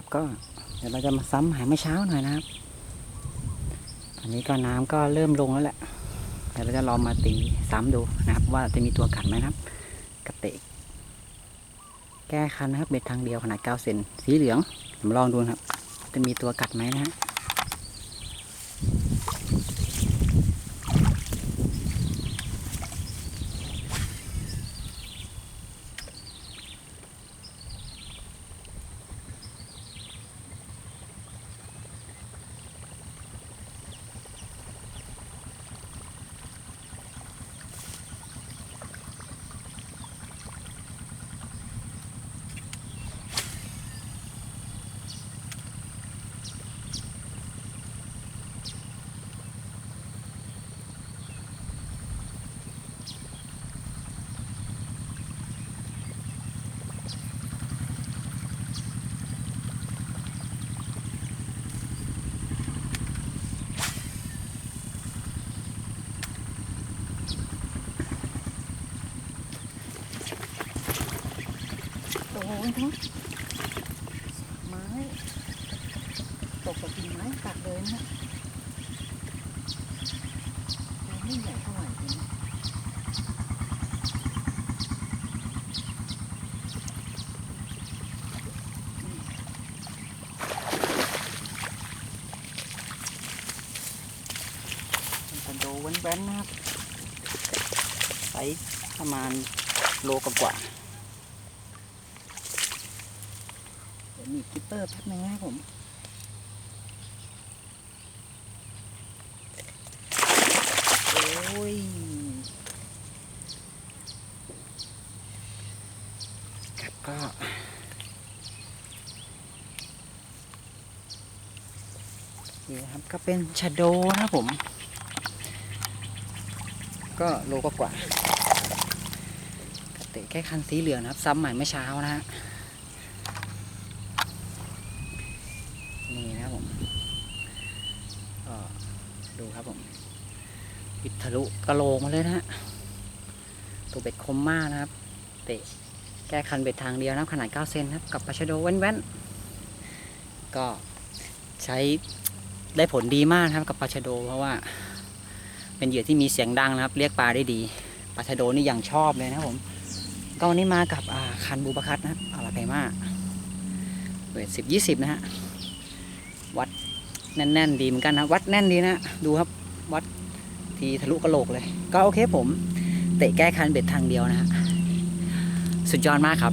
ครับก็เดี๋ยวเราจะมาซ้ำหาเมื่อเช้าหน่อยนะครับอันนี้ก็น้ำก็เริ่มลงแล้วแหละเดี๋ยวเราจะลองมาตีซ้ำดูนะครับ ว่าจะมีตัวกัดไหมนะครับกระเตะแก้คันนะครับเบ็ดทางเดียวขนาด9เซนสีเหลืองผมลองดูครับ จะมีตัวกัดไหมนะฮะ โอ้ยทั้งไม้ตกกับกิ่งไม้กัดเลยนะฮะตัวไม่ใหญ่เท่าไหร่เลยนะเป็นคอนโดแว้นๆนะครับไซส์ประมาณโลกว่า ๆเดี๋ยวมีคิปเปอร์แป๊บนึงนะครับผมโอ้ยครับก็นี่ครับก็เป็นชาโดนะผม ก็โลกว่าๆกระเตะแค่คันสีเหลืองนะครับ ซ้ำใหม่เมื่อเช้านะฮะ นี่นะครับผมก็ ดูครับผมปิดทะลุกระโหลกมาเลยนะฮะตัวเบ็ดคมมากนะครับ เตะแก้คันเบ็ดทางเดียวนะครับขนาด 9 เซนครับ กับปลาชะโดแว่นๆ ก็ใช้ได้ผลดีมากครับกับปลาชะโด เพราะว่า เป็นเหยื่อที่มีเสียงดังนะครับ เรียกปลาได้ดีปลาชะโดนี่อย่างชอบเลยนะผมก็วันนี้มากับคันบูบาคัตนะครับอาราไกมาเวทสิบยี่สิบนะฮะ แน่นๆดีเหมือนกันนะวัดแน่นดีนะดูครับวัดทีทะลุกระโหลกเลย ก็โอเคผม เตะแก้คันเบ็ดทางเดียวนะฮะสุดยอดมากครับ